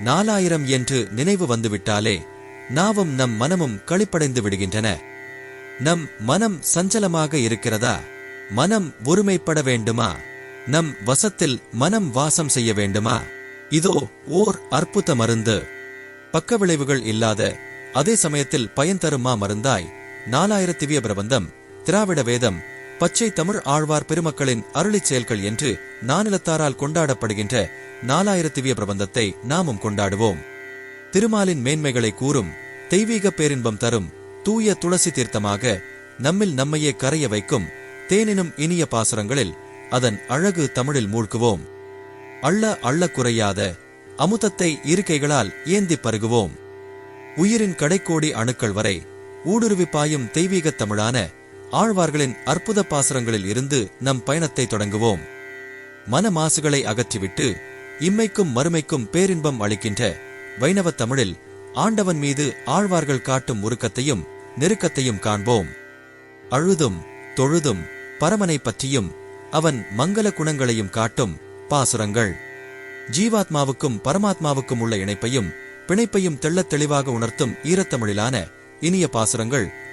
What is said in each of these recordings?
நாலாயிரம் என்று நினைவு வந்துவிட்டாலே நாவும் நம் மனமும் களிப்படைந்து விடுகின்றன. நம் மனம் சஞ்சலமாக இருக்கிறதா? மனம் ஒருமைப்பட வேண்டுமா? நம் வசத்தில் மனம் வாசம் செய்ய வேண்டுமா? இதோ ஓர் அற்புத மருந்து. பக்க விளைவுகள் இல்லாத அதே சமயத்தில் பயன் தருமா மருந்தாய்? நாலாயிர திவ்ய பிரபந்தம் திராவிட வேதம் பச்சை தமிழ் ஆழ்வார் பெருமக்களின் அருளிச் செயல்கள் என்று நானிலத்தாரால் கொண்டாடப்படுகின்ற நாலாயிர திவ்ய பிரபந்தத்தை நாமும் கொண்டாடுவோம். திருமாலின் மேன்மைகளை கூறும் தெய்வீக பேரின்பம் தரும் தூய துளசி தீர்த்தமாக நம்மில் நம்மையே கரைய வைக்கும் தேனினும் இனிய பாசுரங்களில் அதன் அழகு தமிழில் மூழ்குவோம். அள்ள அள்ள குறையாத அமுதத்தை இருக்கைகளால் ஏந்திப் பருகுவோம். உயிரின் கடைக்கோடி அணுக்கள் வரை ஊடுருவி பாயும் தெய்வீகத் தமிழான ஆழ்வார்களின் அற்புத பாசுரங்களில் இருந்து நம் பயணத்தை தொடங்குவோம். மனமாசுகளை அகற்றிவிட்டு இம்மைக்கும் மறுமைக்கும் பேரின்பம் அளிக்கின்ற வைணவத் தமிழில் ஆண்டவன் மீது ஆழ்வார்கள் காட்டும் உருக்கத்தையும் நெருக்கத்தையும் காண்போம். அழுதும் தொழுதும் பரமனை பற்றியும் அவன் மங்கள குணங்களையும் காட்டும் பாசுரங்கள். ஜீவாத்மாவுக்கும் பரமாத்மாவுக்கும் உள்ள இணைப்பையும் பிணைப்பையும் தெள்ளத் தெளிவாக உணர்த்தும் ஈரத்தமிழிலான இனிய பாசுரங்கள்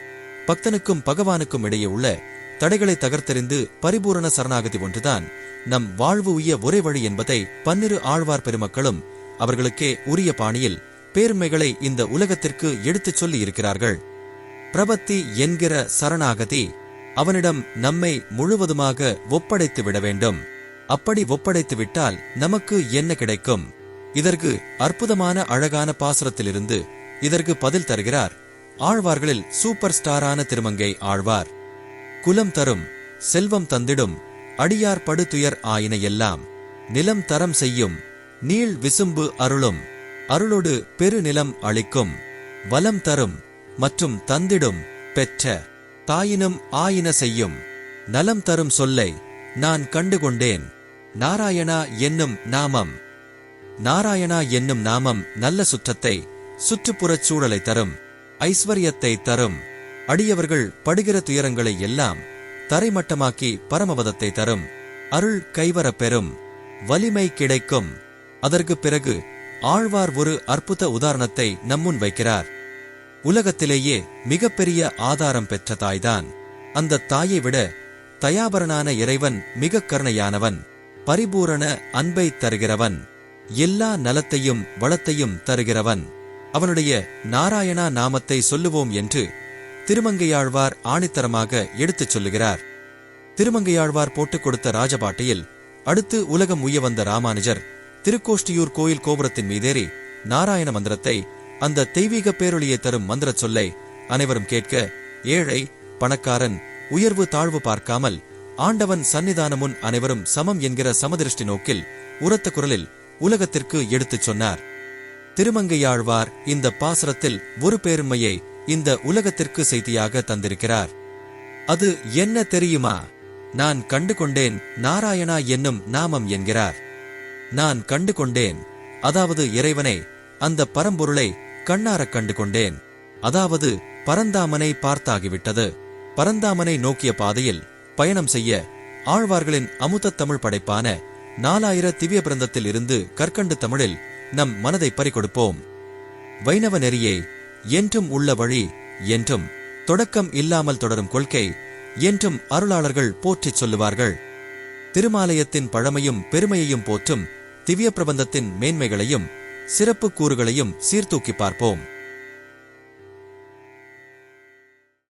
பக்தனுக்கும் பகவானுக்கும் இடையே உள்ள தடைகளை தகர்த்தெறிந்து பரிபூரண சரணாகதி ஒன்றுதான். நம் வாழ்வு உய்ய ஒரே வழி என்பதை பன்னிரு ஆழ்வார் பெருமக்களும் அவர்களுக்கே உரிய பாணியில் பேருமைகளை இந்த உலகத்திற்கு எடுத்துச் சொல்லி இருக்கிறார்கள். பிரபத்தி என்கிற சரணாகதி அவனிடம் நம்மை முழுவதுமாக ஒப்படைத்து விட வேண்டும். அப்படி ஒப்படைத்து விட்டால் நமக்கு என்ன கிடைக்கும்? இதற்கு அற்புதமான அழகான பாசுரத்திலிருந்து இதற்கு பதில் தருகிறார் ஆழ்வார்களில் சூப்பர் ஸ்டாரான திருமங்கை ஆழ்வார். குலம் தரும் செல்வம் தந்திடும் அடியார் படுதுயர் ஆயின எல்லாம் நிலம் தரம் செய்யும் நீள் விசும்பு அருளும் அருளொடு பெருநிலம் அளிக்கும் வலம் தரும் மற்றும் தந்திடும் பெற்ற தாயினும் ஆயின செய்யும் நலம் தரும் சொல்லை நான் கண்டுகொண்டேன் நாராயணா என்னும் நாமம். நாராயணா என்னும் நாமம் நல்ல சுற்றத்தை சுற்றுப்புறச் சூழலை தரும் ஐஸ்வர்யத்தை தரும். அடியவர்கள் படுகிற துயரங்களை எல்லாம் தரைமட்டமாக்கி பரமபதத்தை தரும். அருள் கைவரப் பெறும். வலிமை கிடைக்கும். அதற்குப் பிறகு ஆழ்வார் ஒரு அற்புத உதாரணத்தை நம்முன் வைக்கிறார். உலகத்திலேயே மிகப்பெரிய ஆதாரம் பெற்ற தாய்தான். அந்த தாயை விட தயாபரனான இறைவன் மிக கருணையானவன். பரிபூரண அன்பை தருகிறவன். எல்லா நலத்தையும் வளத்தையும் தருகிறவன். அவனுடைய நாராயணா நாமத்தை சொல்லுவோம் என்று திருமங்கையாழ்வார் ஆணித்தரமாக எடுத்துச் சொல்லுகிறார். திருமங்கையாழ்வார் போட்டுக் கொடுத்த ராஜபாட்டையில் அடுத்து உலகம் உய்ய வந்த ராமானுஜர் திருக்கோஷ்டியூர் கோயில் கோபுரத்தின் மீதேறி நாராயண மந்திரத்தை அந்த தெய்வீக பேரொழியை தரும் மந்திரச் சொல்லை அனைவரும் கேட்க ஏழை பணக்காரன் உயர்வு தாழ்வு பார்க்காமல் ஆண்டவன் சன்னிதானமுன் அனைவரும் சமம் என்கிற சமதிருஷ்டி நோக்கில் உரத்த குரலில் உலகத்திற்கு எடுத்துச் சொன்னார். திருமங்கையாழ்வார் இந்த பாசுரத்தில் ஒரு பெருமையை இந்த உலகத்திற்கு செய்தியாக தந்திருக்கிறார். அது என்ன தெரியுமா? நான் கண்டு கொண்டேன் நாராயணா என்னும் நாமம் என்கிறார். நான் கண்டு கொண்டேன் அதாவது இறைவனை அந்த பரம்பொருளை கண்ணாரக் கண்டு கொண்டேன் அதாவது பரந்தாமனை பார்த்தாகிவிட்டது. பரந்தாமனை நோக்கிய பாதையில் பயணம் செய்ய ஆழ்வார்களின் அமுத தமிழ் படைப்பான நாலாயிர திவ்ய பிரந்தத்தில் இருந்து கற்கண்டு தமிழில் நம் மனதை பறிகொடுப்போம். வைணவ நெறியே என்றும் உள்ள வழி என்றும் தொடக்கம் இல்லாமல் தொடரும் கொள்கை என்றும் அருளாளர்கள் போற்றிச் சொல்லுவார்கள். திருமாலயத்தின் பழமையும் பெருமையையும் போற்றும் திவ்ய பிரபந்தத்தின் மேன்மைகளையும் சிறப்பு கூறுகளையும் சீர்தூக்கி பார்ப்போம்.